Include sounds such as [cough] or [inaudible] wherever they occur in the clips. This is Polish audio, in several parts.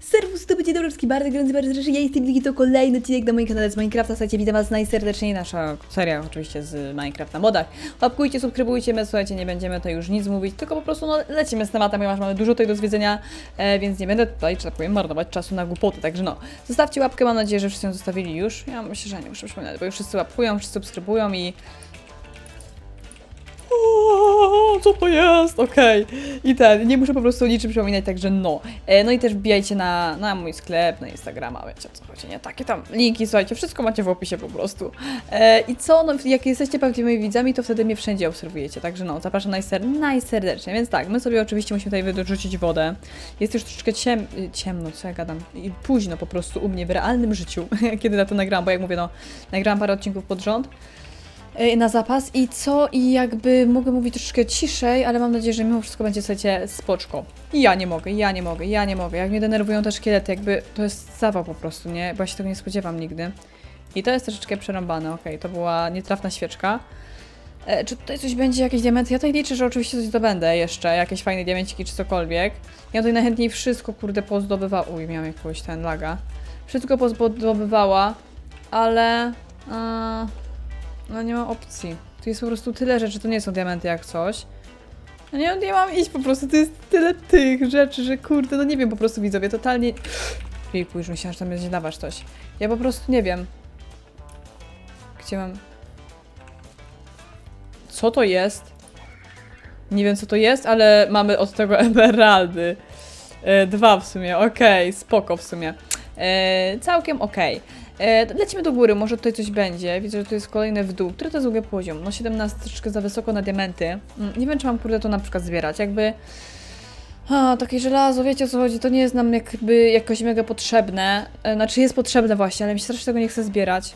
Serwus, to będzie Dobrowski, bardzo gorący, bardzo proszę, ja jestem Wiki, to kolejny odcinek na moim kanale z Minecrafta, słuchajcie, witam was najserdeczniej, nasza seria oczywiście z Minecraft na modach. Łapkujcie, subskrybujcie, my słuchajcie, nie będziemy tutaj już nic mówić, tylko po prostu no, lecimy z tematem, ponieważ mamy dużo tutaj do zwiedzenia, e, więc nie będę tutaj, że tak powiem, marnować czasu na głupoty, także no, zostawcie łapkę, mam nadzieję, że wszyscy ją zostawili już, ja myślę, że nie muszę przypominać, bo już wszyscy łapkują, wszyscy subskrybują i co to jest? Okej. I ten, nie muszę po prostu niczym przypominać, także no. E, no i też wbijajcie na, na mój sklep, na Instagrama, wiecie o co chodzi, nie? Takie tam linki, słuchajcie, wszystko macie w opisie po prostu. E, I co, no jak jesteście prawdziwymi widzami, to wtedy mnie wszędzie obserwujecie, także no, zapraszam najser najserdecznie. Więc tak, my sobie oczywiście musimy tutaj wyrzucić wodę. Jest już troszeczkę ciem ciemno, co ja gadam, i późno po prostu u mnie w realnym życiu, [laughs] kiedy na to nagrałam, bo jak mówię, no, nagrałam parę odcinków pod rząd, na zapas i co, i jakby mogę mówić troszeczkę ciszej, ale mam nadzieję, że mimo wszystko będzie, słuchajcie, spoczko. Ja nie mogę, ja nie mogę, ja nie mogę. Jak mnie denerwują te szkielety, jakby to jest zawał po prostu, nie? Bo ja się tego nie spodziewam nigdy. I to jest troszeczkę przerąbane, okej, to była nietrafna świeczka. E, czy tutaj coś będzie, jakieś diamenty? Ja tutaj liczę, że oczywiście coś zdobędę jeszcze, jakieś fajne diamenciki czy cokolwiek. Ja tutaj najchętniej wszystko, kurde, pozdobywała. Uj, miałam jakiegoś ten laga. Wszystko pozdobywała, ale... A... No nie ma opcji. Tu jest po prostu tyle rzeczy, to nie są diamenty jak coś. No nie, nie mam iść po prostu, to jest tyle tych rzeczy, że kurde, no nie wiem po prostu widzowie, totalnie... Jejku, już myślałam, że tam będzie dawać coś. Ja po prostu nie wiem. Gdzie mam... Co to jest? Nie wiem co to jest, ale mamy od tego [laughs] emeraldy. E, dwa w sumie, okej, spoko w sumie. E, całkiem okej. E, lecimy do góry, może tutaj coś będzie. Widzę, że tu jest kolejny w dół. Który to jest w ogóle poziom? No 17 troszeczkę za wysoko na diamenty. Mm, nie wiem, czy mam kurde to na przykład zbierać. Jakby... A, takie żelazo, wiecie o co chodzi, to nie jest nam jakby jakoś mega potrzebne. E, znaczy jest potrzebne właśnie, ale mi się strasznie tego nie chce zbierać.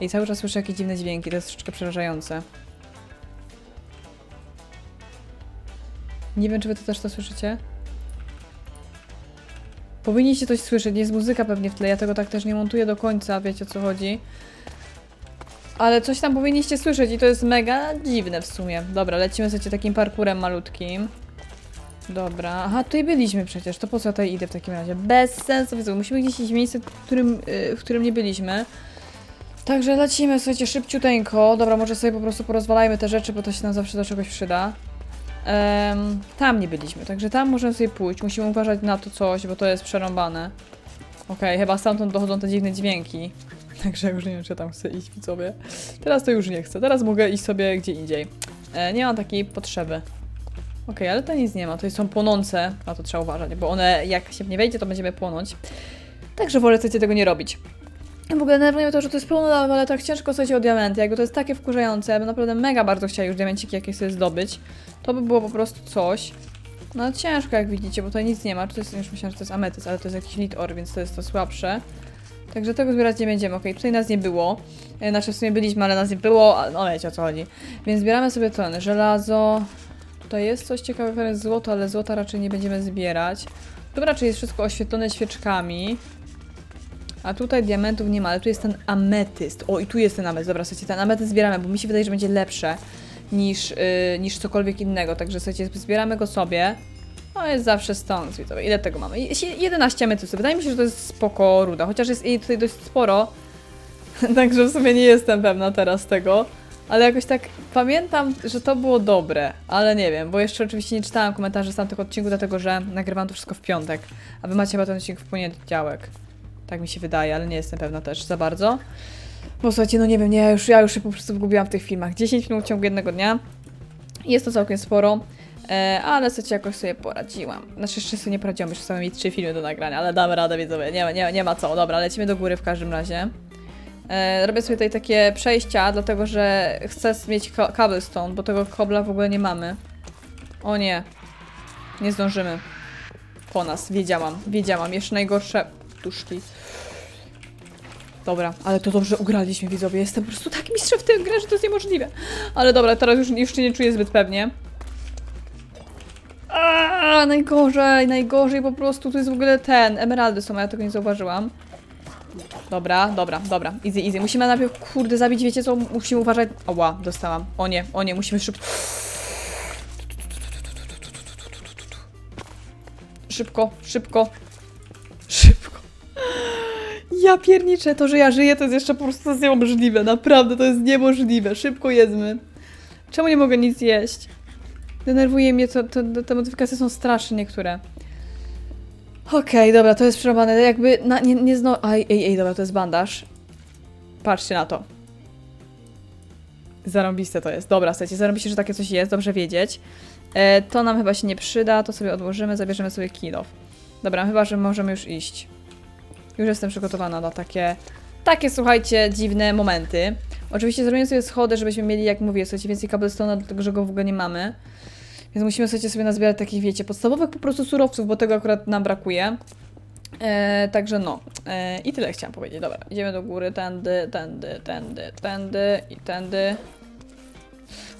I cały czas słyszę jakieś dziwne dźwięki, to jest troszeczkę przerażające. Nie wiem, czy wy to też to słyszycie? Powinniście coś słyszeć, jest muzyka pewnie w tle, ja tego tak też nie montuję do końca, wiecie o co chodzi. Ale coś tam powinniście słyszeć i to jest mega dziwne w sumie. Dobra, lecimy sobie takim parkurem malutkim. Dobra, aha, tutaj byliśmy przecież, to po co ja tutaj idę w takim razie? Bez sensu, widzę, musimy gdzieś iść w miejsce, w którym, yy, w którym nie byliśmy. Także lecimy, słuchajcie, szybciuteńko. Dobra, może sobie po prostu porozwalajmy te rzeczy, bo to się nam zawsze do czegoś przyda. Em, tam nie byliśmy, także tam możemy sobie pójść. Musimy uważać na to coś, bo to jest przerąbane. Okej, chyba stamtąd dochodzą te dziwne dźwięki. [laughs] Także już nie wiem, czy tam chcę iść, widzowie. Teraz to już nie chcę. Teraz mogę iść sobie gdzie indziej. E, nie mam takiej potrzeby. Okej, ale to nic nie ma. To są płonące. Na to trzeba uważać, bo one, jak się nie wejdzie, to będziemy płonąć. Także wolę chcecie tego nie robić. W ogóle denerwuje mnie to, że to jest pełno ale tak ciężko sobie o diamenty. Jakby to jest takie wkurzające, ja bym naprawdę mega bardzo chciała już diamenciki jakieś sobie zdobyć. To by było po prostu coś. No ciężko jak widzicie, bo tutaj nic nie ma. To jest, już myślałam, że to jest ametyst, ale to jest jakiś lit or, więc to jest to słabsze. Także tego zbierać nie będziemy. Okej, tutaj nas nie było. E, Znaczy w sumie byliśmy, ale nas nie było. No wiecie o co chodzi. Więc zbieramy sobie ten żelazo. Tutaj jest coś ciekawego, jest złoto, ale złota raczej nie będziemy zbierać. Tu raczej jest wszystko oświetlone świeczkami. A tutaj diamentów nie ma, ale tu jest ten ametyst. O, i tu jest ten ametyst. Dobra, słuchajcie, ten ametyst zbieramy, bo mi się wydaje, że będzie lepsze niż, yy, niż cokolwiek innego. Także słuchajcie, zbieramy go sobie. No jest zawsze stąd, widzowie. Ile tego mamy? Je- 11 ametystów. Wydaje mi się, że to jest spoko ruda, chociaż jest jej tutaj dość sporo. [laughs] Także w sumie nie jestem pewna teraz tego. Ale jakoś tak pamiętam, że to było dobre, ale nie wiem, bo jeszcze oczywiście nie czytałam komentarzy z tamtych odcinków, dlatego że nagrywam to wszystko w piątek, a wy macie chyba ten odcinek w poniedziałek. Tak mi się wydaje, ale nie jestem pewna też za bardzo. Bo słuchajcie, no nie wiem, nie, ja już, ja już się po prostu zgubiłam w tych filmach. 10 minut w ciągu jednego dnia. Jest to całkiem sporo. E, ale słuchajcie, jakoś sobie poradziłam. Znaczy, jeszcze sobie nie poradziłam, jeszcze są mi trzy filmy do nagrania, ale damy radę, widzowie. Nie, nie, nie ma co. Dobra, lecimy do góry w każdym razie. E, robię sobie tutaj takie przejścia, dlatego że chcę mieć cobblestone, bo tego kobla w ogóle nie mamy. O nie. Nie zdążymy. Po nas. Wiedziałam, wiedziałam. Jeszcze najgorsze tuszki. Dobra, ale to dobrze ugraliśmy, widzowie. Jestem po prostu tak mistrzem w tej grze, że to jest niemożliwe. Ale dobra, teraz już, się nie czuję zbyt pewnie. Aaaa, najgorzej, najgorzej po prostu. Tu jest w ogóle ten, emeraldy są, ja tego nie zauważyłam. Dobra, dobra, dobra. Easy, easy. Musimy najpierw, kurde, zabić, wiecie co? Musimy uważać. Oła, dostałam. O nie, o nie, musimy szybko. Szybko, szybko. Ja pierniczę, to, że ja żyję, to jest jeszcze po prostu niemożliwe. Naprawdę, to jest niemożliwe. Szybko jedzmy. Czemu nie mogę nic jeść? Denerwuje mnie to, to, te modyfikacje są straszne niektóre. Okej, dobra, to jest przerobane. Jakby na, nie, nie zno... Aj, ej, ej, dobra, to jest bandaż. Patrzcie na to. Zarąbiste to jest. Dobra, słuchajcie, zarąbiście, że takie coś jest, dobrze wiedzieć. E, to nam chyba się nie przyda, to sobie odłożymy, zabierzemy sobie kilof. Dobra, chyba, że możemy już iść. Już jestem przygotowana na takie, takie, słuchajcie, dziwne momenty. Oczywiście zrobimy sobie schody, żebyśmy mieli, jak mówię, słuchajcie, więcej cobblestone'a, dlatego że go w ogóle nie mamy. Więc musimy, słuchajcie, sobie nazbierać takich, wiecie, podstawowych po prostu surowców, bo tego akurat nam brakuje. E, także no. E, I tyle chciałam powiedzieć. Dobra, idziemy do góry, tędy, tędy, tędy, tędy i tędy.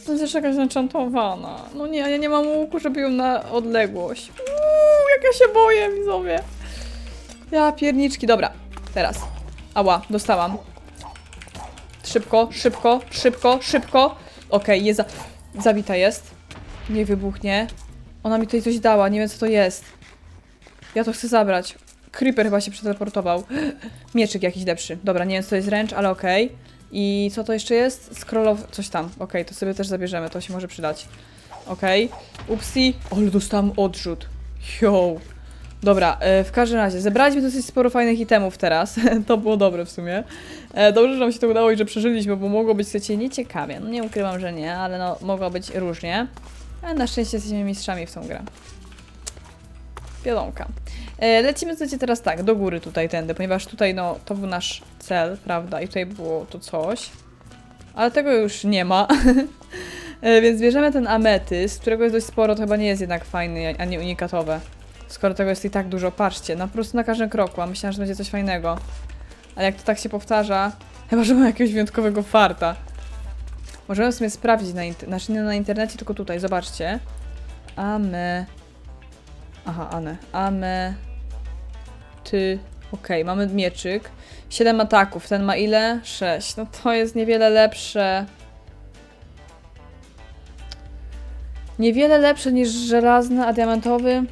To jest jakaś enchantowana. No nie, ja nie mam łuku, żeby ją na odległość. Uuu, jak ja się boję, widzowie. Ja pierniczki, dobra. Teraz. Ała, dostałam. Szybko, szybko, szybko, szybko. Okej, jest za... Zabita jest. Nie wybuchnie. Ona mi tutaj coś dała, nie wiem co to jest. Ja to chcę zabrać. Creeper chyba się przeteleportował. [gasps] Mieczyk jakiś lepszy. Dobra, nie wiem co to jest ręcz, ale okej. I co to jeszcze jest? Scrollow... coś tam. Okej, to sobie też zabierzemy, to się może przydać. Okej. Upsi. Ale dostałam odrzut. Yo. Dobra, e, w każdym razie, zebraliśmy dosyć sporo fajnych itemów teraz. [laughs] to było dobre w sumie. E, dobrze, że nam się to udało i że przeżyliśmy, bo mogło być, słuchajcie, nieciekawie. No nie ukrywam, że nie, ale no mogło być różnie. Ale na szczęście jesteśmy mistrzami w tą grę. Wiadomka. E, lecimy, słuchajcie, teraz tak, do góry tutaj tędy, ponieważ tutaj, no, to był nasz cel, prawda, i tutaj było to coś. Ale tego już nie ma. [laughs] więc bierzemy ten ametyst, którego jest dość sporo, to chyba nie jest jednak fajny, a nie unikatowe. Skoro tego jest i tak dużo, patrzcie, no po prostu na każdym kroku, a myślałam, że będzie coś fajnego. Ale jak to tak się powtarza, chyba, że mam jakiegoś wyjątkowego farta. Możemy sobie sprawdzić na, inter- znaczy nie na internecie, tylko tutaj, zobaczcie. Ame... Aha, Ane. Ame... Ty... Okej, mamy mieczyk. 7 ataków, ten ma ile? 6. No to jest niewiele lepsze. Niewiele lepsze niż żelazny, a diamentowy.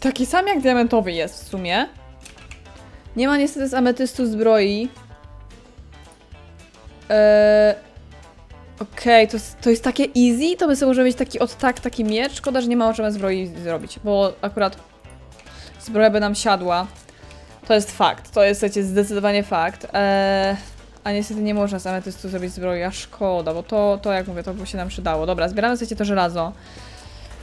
Taki sam jak diamentowy jest w sumie. Nie ma niestety z ametystu zbroi. Eee, Okej, to, jest- to jest takie easy, to by sobie może mieć taki od tak, taki miecz. Szkoda, że nie ma czym zbroi zrobić, bo akurat zbroja by nam siadła. To jest fakt, to jest słuchajcie, zdecydowanie fakt. Eee, a niestety nie można z ametystu zrobić zbroi, a szkoda, bo to, to jak mówię, to by się nam przydało. Dobra, zbieramy słuchajcie to żelazo.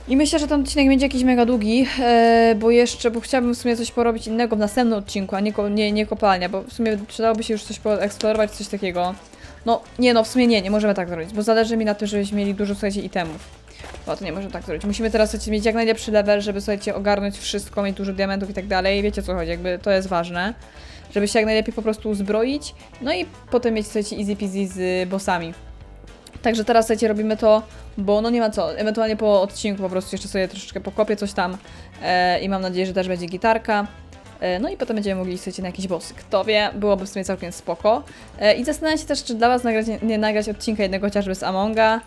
I myślę, że ten odcinek będzie jakiś mega długi, e, bo jeszcze, bo chciałabym w sumie coś porobić innego w następnym odcinku, a nie, nie, nie kopalnia, bo w sumie przydałoby się już coś poeksplorować, coś takiego. No, nie no, w sumie nie, nie możemy tak zrobić, bo zależy mi na tym, żebyśmy mieli dużo, słuchajcie, itemów. No to nie możemy tak zrobić. Musimy teraz, słuchajcie, mieć jak najlepszy level, żeby, słuchajcie, ogarnąć wszystko, mieć dużo diamentów i tak dalej. Wiecie co chodzi, jakby to jest ważne. Żeby się jak najlepiej po prostu uzbroić, no i potem mieć, słuchajcie, easy peasy z bossami. Także teraz, słuchajcie, robimy to, bo no nie ma co. Ewentualnie po odcinku po prostu jeszcze sobie troszeczkę pokopię coś tam e, i mam nadzieję, że też będzie gitarka. E, No i potem będziemy mogli słuchajcie, na jakiś boss. Kto wie, byłoby w sumie całkiem spoko. E, I zastanawiam się też, czy dla Was nagrać, nie, nie nagrać odcinka jednego chociażby z Amonga.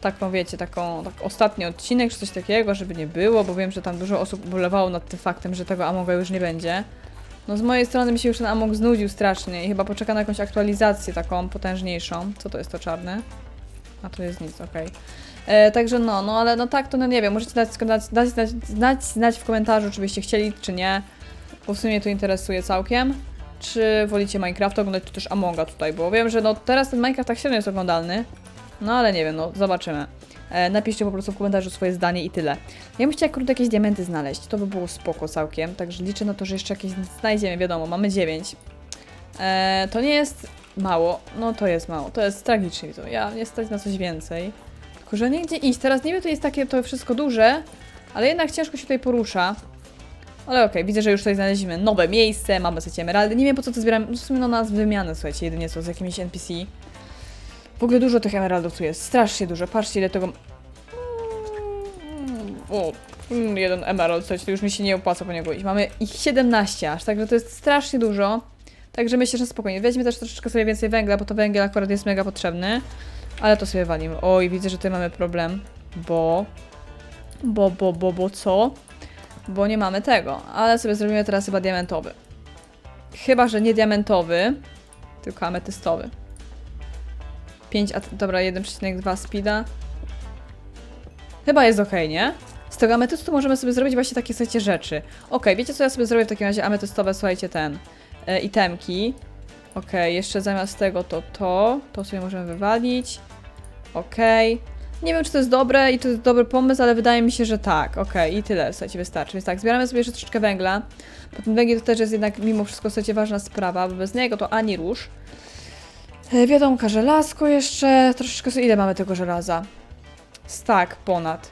Taką, wiecie, taką, tak ostatni odcinek, czy coś takiego, żeby nie było, bo wiem, że tam dużo osób ubolewało nad tym faktem, że tego Amonga już nie będzie. No z mojej strony mi się już ten Among znudził strasznie i chyba poczeka na jakąś aktualizację taką potężniejszą. Co to jest to czarne? A to jest nic, okej. E, Także no, no ale no tak, to no nie wiem, możecie dać, dać, dać, dać znać w komentarzu, czy byście chcieli, czy nie, bo w sumie to interesuje całkiem. Czy wolicie Minecraft oglądać, czy też Amonga tutaj, bo wiem, że no teraz ten Minecraft tak średnio jest oglądalny, no ale nie wiem, no zobaczymy. E, napiszcie po prostu w komentarzu swoje zdanie i tyle. Ja bym chciała krótko jakieś diamenty znaleźć, to by było spoko całkiem, także liczę na to, że jeszcze jakieś znajdziemy, wiadomo, mamy 9. E, to nie jest mało, no to jest mało, to jest tragicznie, to ja nie stać na coś więcej. Tylko, że nie gdzie iść, teraz niby to jest takie to wszystko duże, ale jednak ciężko się tutaj porusza. Ale okej, widzę, że już tutaj znaleźliśmy nowe miejsce, mamy słuchajcie emeraldy, nie wiem po co to zbieram, w sumie no nas wymiany, słuchajcie, jedynie co z jakimiś NPC. W ogóle dużo tych emeraldów tu jest, strasznie dużo, patrzcie ile tego... Mm, O, mm, jeden emerald, słuchajcie, to już mi się nie opłaca po niego iść. Mamy ich 17 aż, także to jest strasznie dużo. Także myślę, że spokojnie. Weźmy też troszeczkę sobie więcej węgla, bo to węgiel akurat jest mega potrzebny. Ale to sobie walimy. Oj, widzę, że tutaj mamy problem, bo... Bo, bo, bo, bo co? bo nie mamy tego. Ale sobie zrobimy teraz chyba diamentowy. Chyba, że nie diamentowy, tylko ametystowy. 5, a dobra, 1,2 speeda. Chyba jest ok, nie? Z tego ametystu możemy sobie zrobić właśnie takie, słuchajcie, rzeczy. Ok, wiecie co ja sobie zrobię w takim razie ametystowe, słuchajcie, ten, e, itemki. Ok, jeszcze zamiast tego to to, to sobie możemy wywalić. Ok. Nie wiem, czy to jest dobre i to jest dobry pomysł, ale wydaje mi się, że tak. Ok, i tyle, słuchajcie, wystarczy. Więc tak, zbieramy sobie jeszcze troszeczkę węgla, bo ten węgiel to też jest jednak mimo wszystko, słuchajcie, ważna sprawa, bo bez niego to ani rusz. E, wiadomka, żelazko jeszcze, troszeczkę, sobie- ile mamy tego żelaza? Stak ponad.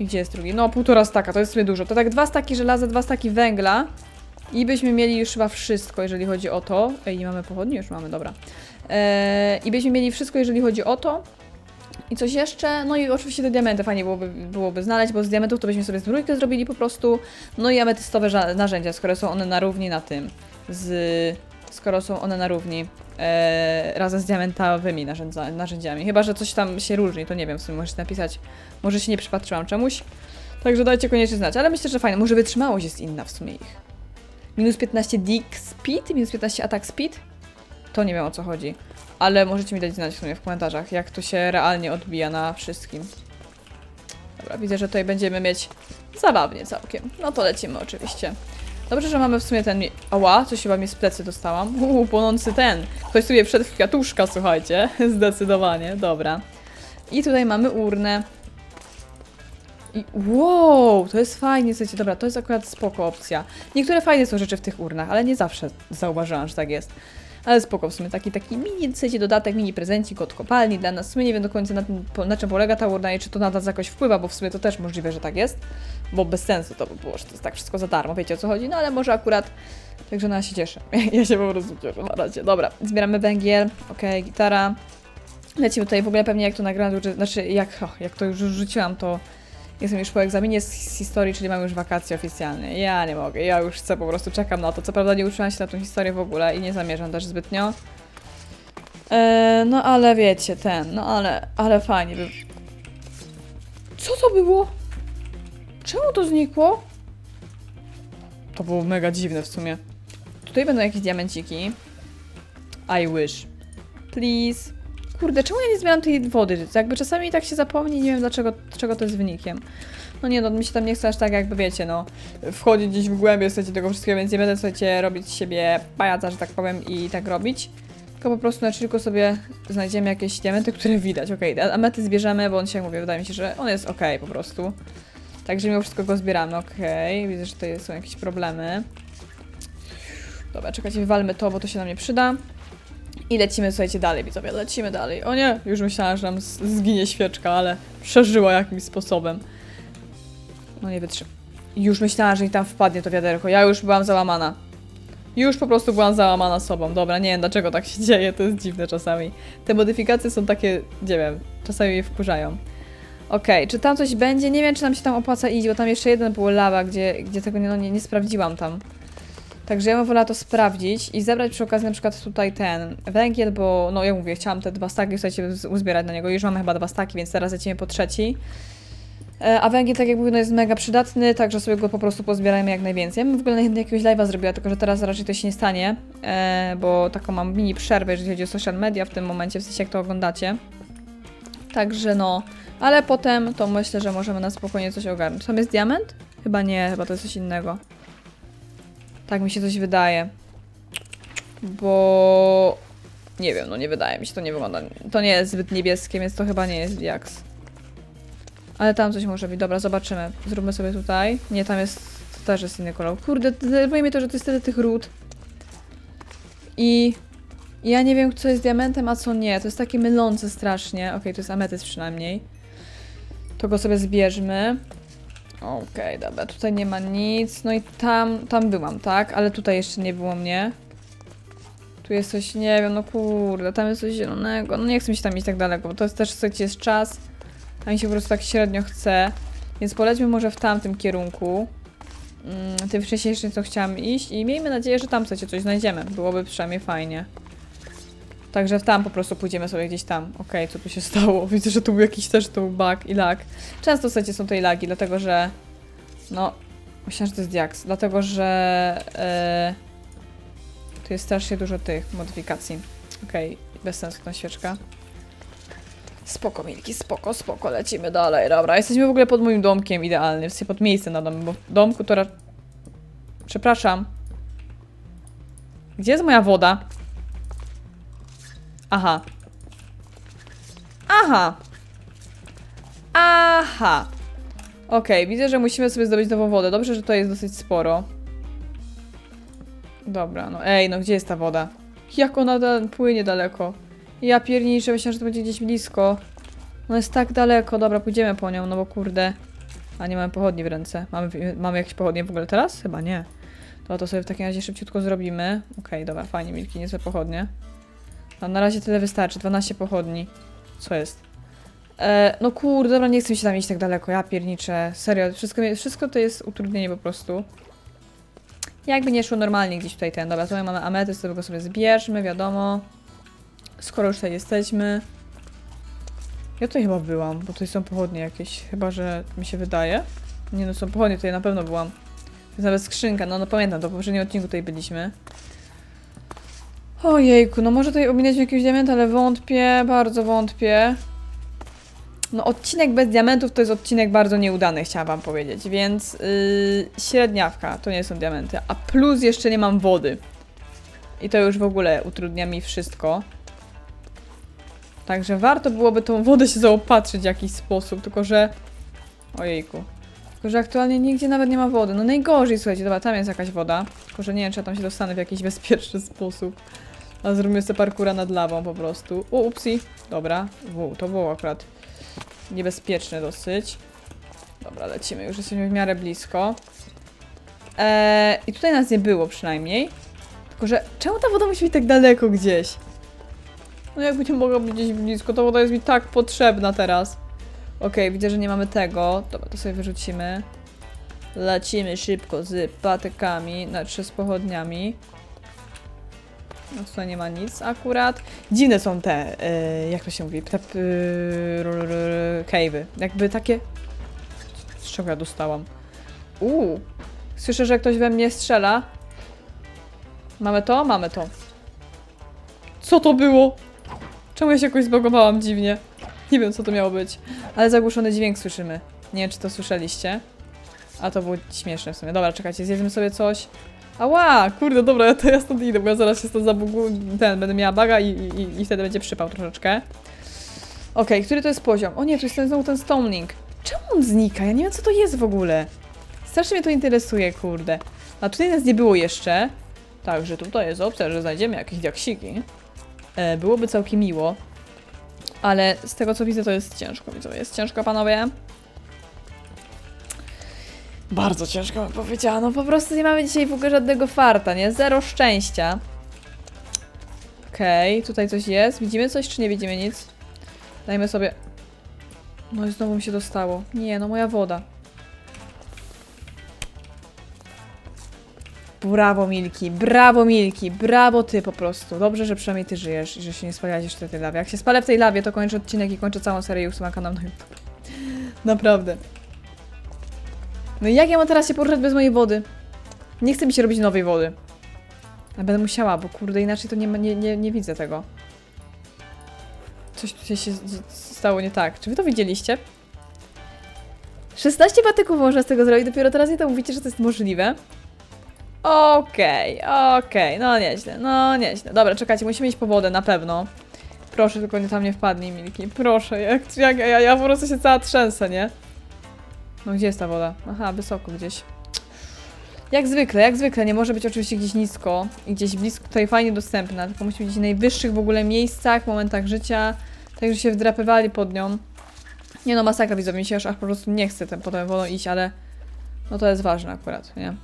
I gdzie jest drugi? No, półtora staka, to jest sobie dużo. To tak dwa staki żelaza, dwa staki węgla i byśmy mieli już chyba wszystko, jeżeli chodzi o to. Ej, nie mamy pochodni? Już mamy, dobra. Eee, I byśmy mieli wszystko, jeżeli chodzi o to. I coś jeszcze? No i oczywiście te diamenty fajnie byłoby, byłoby znaleźć, bo z diamentów to byśmy sobie zbrójkę zrobili po prostu. No i ametystowe narzędzia, skoro są one na równi na tym. Z, skoro są one na równi e, razem z diamentowymi narzędziami. Chyba, że coś tam się różni, to nie wiem, w sumie możecie napisać. Może się nie przypatrzyłam czemuś. Także dajcie koniecznie znać, ale myślę, że fajne. Może wytrzymałość jest inna w sumie ich. Minus 15 dig speed, minus 15 attack speed? To nie wiem o co chodzi. Ale możecie mi dać znać w sumie w komentarzach, jak to się realnie odbija na wszystkim. Dobra, widzę, że tutaj będziemy mieć zabawnie całkiem. No to lecimy oczywiście. Dobrze, że mamy w sumie ten... Ała, coś chyba mi z plecy dostałam. [laughs] Uuu, płonący ten. Ktoś sobie wszedł w kwiatuszka, słuchajcie. [laughs] Zdecydowanie, dobra. I tutaj mamy urnę. I wow, to jest fajnie, słuchajcie, dobra, to jest akurat spoko opcja. Niektóre fajne są rzeczy w tych urnach, ale nie zawsze zauważyłam, że tak jest. Ale spoko, w sumie taki, taki mini, słuchajcie, dodatek, mini prezencik od kopalni dla nas. W sumie nie wiem do końca na, tym, na czym polega ta urna i czy to na nas jakoś wpływa, bo w sumie to też możliwe, że tak jest. Bo bez sensu to by było, że to jest tak wszystko za darmo, wiecie o co chodzi, no ale może akurat... Także no ja się cieszę. [laughs] Ja się po prostu cieszę na razie. Dobra, zbieramy węgiel, okej, gitara. Lecimy tutaj w ogóle pewnie jak to nagrałam, znaczy jak, o, jak to już rzuciłam, to jestem już po egzaminie z historii, czyli mam już wakacje oficjalne. Ja nie mogę, ja już chcę, po prostu czekam na to. Co prawda nie uczyłam się na tą historię w ogóle i nie zamierzam też zbytnio. E, no ale wiecie, ten, no ale, ale fajnie by... Co to było? Czemu to znikło? To było mega dziwne w sumie. Tutaj będą jakieś diamenciki. I wish. Please. Kurde, czemu ja nie zbieram tej wody? Jakby czasami tak się zapomni, nie wiem dlaczego, czego to jest wynikiem. No nie, no mi się tam nie chce aż tak jakby wiecie, no wchodzić gdzieś w głębie słuchajcie, tego wszystkiego, więc nie będę słuchajcie robić siebie pajaca, że tak powiem i tak robić. Tylko po prostu na chillku sobie znajdziemy jakieś diamenty, które widać, okej. Okay. Amety zbierzemy, bo on się jak mówię, wydaje mi się, że on jest okej po prostu. Także mimo wszystko go zbieramy, okej. Widzę, że tutaj są jakieś problemy. Dobra, czekajcie, wywalmy to, bo to się nam nie przyda. I lecimy, słuchajcie, dalej, widzowie, lecimy dalej. O nie, już myślałam, że nam zginie świeczka, ale przeżyła jakimś sposobem. No nie wytrzym. Już myślałam, że mi tam wpadnie to wiaderko. Ja już byłam załamana. Już po prostu byłam załamana sobą. Dobra, nie wiem dlaczego tak się [laughs] dzieje, to jest dziwne czasami. Te modyfikacje są takie, nie wiem, czasami mnie wkurzają. Okej, czy tam coś będzie? Nie wiem, czy nam się tam opłaca iść, bo tam jeszcze jeden był lawa, gdzie, gdzie tego nie, no, nie, nie sprawdziłam tam. Także ja bym wolała to sprawdzić i zebrać przy okazji na przykład tutaj ten węgiel, bo no jak mówię, chciałam te dwa staki słuchajcie, uzbierać na niego. Już mamy chyba dwa staki, więc teraz lecimy po trzeci. E, A węgiel, tak jak mówię, no jest mega przydatny, także sobie go po prostu pozbierajmy jak najwięcej. Ja bym w ogóle najchętniej jakiegoś live'a zrobiła, tylko że teraz raczej to się nie stanie, e, bo taką mam mini przerwę, jeżeli chodzi o social media w tym momencie, w sensie jak to oglądacie. Także no, ale potem to myślę, że możemy na spokojnie coś ogarnąć. Tam jest diament? Chyba nie, chyba to jest coś innego. Tak mi się coś wydaje. Bo... Nie wiem, no nie wydaje mi się, to nie wygląda... To nie jest zbyt niebieskie, więc to chyba nie jest diaks. Ale tam coś może być. Dobra, zobaczymy. Zróbmy sobie tutaj. Nie, tam jest... To też jest inny kolor. Kurde, denerwuje mnie to, że to jest tyle tych ród. I... Ja nie wiem, co jest diamentem, a co nie. To jest takie mylące strasznie. Okej, to jest ametyst przynajmniej. To go sobie zbierzmy. Okej, dobra, tutaj nie ma nic. No i tam, tam byłam, tak? Ale tutaj jeszcze nie było mnie. Tu jest coś, nie wiem, no kurde, tam jest coś zielonego. No nie chcę mi się tam iść tak daleko, bo to jest też, słuchajcie, jest czas. A mi się po prostu tak średnio chce. Więc polećmy może w tamtym kierunku. Mm, tym wcześniejszym, co chciałam iść. I miejmy nadzieję, że tam, słuchajcie, coś znajdziemy. Byłoby przynajmniej fajnie. Także w tam po prostu pójdziemy sobie gdzieś tam. Okej, co tu się stało? [laughs] Widzę, że tu był jakiś też tu bug i lag. Często, słuchajcie, są tutaj lagi, dlatego że no, Myślałam, że to jest diaks, dlatego że e, tu jest strasznie dużo tych modyfikacji. Okej, bez sensu ta świeczka. Spoko, Milki, spoko, spoko, lecimy dalej. Dobra, jesteśmy w ogóle pod moim domkiem idealnie, w sensie pod miejscem na domem, bo w domku to... ra- Przepraszam. Gdzie jest moja woda? Aha. Aha. Aha. Okej, widzę, że musimy sobie zdobyć nową wodę. Dobrze, że to jest dosyć sporo. Dobra, no ej, no gdzie jest ta woda? Jak ona da płynie daleko? Ja pierniczę, myślałam, że to będzie gdzieś blisko. Ona jest tak daleko. Dobra, pójdziemy po nią, no bo kurde. A nie mamy pochodni w ręce. Mamy, mamy jakieś pochodnie w ogóle teraz? Chyba nie. To to sobie w takim razie szybciutko zrobimy. Okej, dobra, fajnie, Milki, niezłe pochodnie. A na razie tyle wystarczy, 12 pochodni. Co jest? E, no kurde, dobra, nie chcę się tam iść tak daleko, ja pierniczę. Serio, wszystko, wszystko to jest utrudnienie po prostu. Jakby nie szło normalnie gdzieś tutaj ten. Dobra, tutaj mamy ametyst, to go sobie zbierzmy, wiadomo. Skoro już tutaj jesteśmy. Ja tutaj chyba byłam, bo tutaj są pochodnie jakieś, chyba że mi się wydaje. Nie no, są pochodnie, tutaj na pewno byłam. To jest nawet skrzynka, no, no pamiętam, to w poprzednim odcinku tutaj byliśmy. Ojejku, no może tutaj ominąć jakiś diament, ale wątpię, bardzo wątpię. No odcinek bez diamentów to jest odcinek bardzo nieudany, chciałam wam powiedzieć, więc yy, średniawka, to nie są diamenty, a plus jeszcze nie mam wody. I to już w ogóle utrudnia mi wszystko. Także warto byłoby tą wodę się zaopatrzyć w jakiś sposób, tylko że... Ojejku. Tylko, że aktualnie nigdzie nawet nie ma wody. No najgorzej, słuchajcie, dobra, tam jest jakaś woda. Tylko, że nie wiem, czy ja tam się dostanę w jakiś bezpieczny sposób. A zrobimy sobie parkura nad lawą po prostu. O, upsi. Dobra. U, to było akurat niebezpieczne dosyć. Dobra, lecimy. Już jesteśmy w miarę blisko. Eee, I tutaj nas nie było przynajmniej. Tylko, że czemu ta woda musi być tak daleko gdzieś? No jakby nie mogła być gdzieś blisko, ta woda jest mi tak potrzebna teraz. Okej, widzę, że nie mamy tego. Dobra, to sobie wyrzucimy. Lecimy szybko z patykami, znaczy z pochodniami. No tutaj nie ma nic akurat. Dziwne są te, e, jak to się mówi, te yy, cave'y. Jakby takie... Z czego ja dostałam? Uuu. Słyszę, że ktoś we mnie strzela. Mamy to? Mamy to. Co to było? Czemu ja się jakoś zbogowałam dziwnie? Nie wiem, co to miało być. Ale zagłuszony dźwięk słyszymy. Nie wiem, czy to słyszeliście. A to było śmieszne w sumie. Dobra, czekajcie, zjedzmy sobie coś. Ała, kurde, dobra, to ja stąd idę, bo ja zaraz się stąd zabugu... Ten, będę miała baga i, i, i wtedy będzie przypał troszeczkę. Okej, który to jest poziom? O nie, to jest ten, znowu ten Stoneling. Czemu on znika? Ja nie wiem, co to jest w ogóle. Strasznie mnie to interesuje, kurde. A tutaj nas nie było jeszcze. Także tutaj jest opcja, że znajdziemy jakieś diaksiki. E, byłoby całkiem miło. Ale z tego co widzę, to jest ciężko. Widzę, jest ciężko, panowie. Bardzo ciężko bym powiedziała. No po prostu nie mamy dzisiaj w ogóle żadnego farta, nie? Zero szczęścia. Okej, tutaj coś jest. Widzimy coś, czy nie widzimy nic? Dajmy sobie... No i znowu mi się dostało. Nie, no moja woda. Brawo Milki, brawo Milki, brawo ty po prostu. Dobrze, że przynajmniej ty żyjesz i że się nie spaliłaś jeszcze w tej lawie. Jak się spalę w tej lawie, to kończę odcinek i kończę całą serię i usuwam kanał na YouTube. [laughs] Naprawdę. No jak ja mam teraz się poruszać bez mojej wody? Nie chce mi się robić nowej wody. A będę musiała, bo kurde, inaczej to nie, ma- nie, nie, nie widzę tego. Coś tutaj się stało nie tak. Czy wy to widzieliście? 16 patyków można z tego zrobić, dopiero teraz nie to mówicie, że to jest możliwe. Okej, okej, no nieźle, no nieźle. Dobra, czekajcie, musimy iść po wodę, na pewno. Proszę, tylko nie tam nie wpadnij, Milki. Proszę, jak, jak ja, ja po prostu się cała trzęsę, nie? No gdzie jest ta woda? Aha, wysoko gdzieś. Jak zwykle, jak zwykle, nie może być oczywiście gdzieś nisko i gdzieś blisko, tutaj fajnie dostępna, tylko musi być w najwyższych w ogóle miejscach, momentach życia, tak że się wdrapywali pod nią. Nie no, masakra widzowie, mi się aż, aż po prostu nie chce tym potem wodą iść, ale no to jest ważne akurat, nie?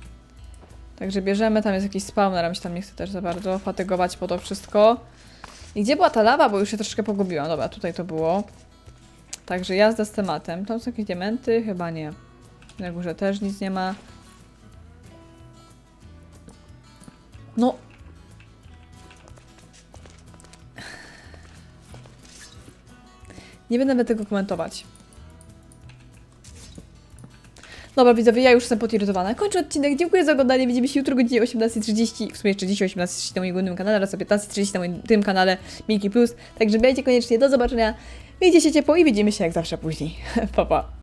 Także bierzemy, tam jest jakiś spawner, a mi się tam nie chce też za bardzo fatygować po to wszystko. I gdzie była ta lawa, bo już się troszeczkę pogubiłam. Dobra, tutaj to było. Także jazda z tematem. Tam są jakieś diamenty? Chyba nie. Na górze też nic nie ma. No. Nie będę tego komentować. Dobra widzowie, ja już jestem podirytowana. Kończę odcinek, dziękuję za oglądanie, widzimy się jutro godzinie 18.30, w sumie jeszcze dzisiaj 18.30 na moim głównym kanale, raz o 15.30 na moim tym kanale Milki Plus, także bijajcie koniecznie, do zobaczenia. Miejcie się ciepło i widzimy się jak zawsze później. [laughs] pa, pa.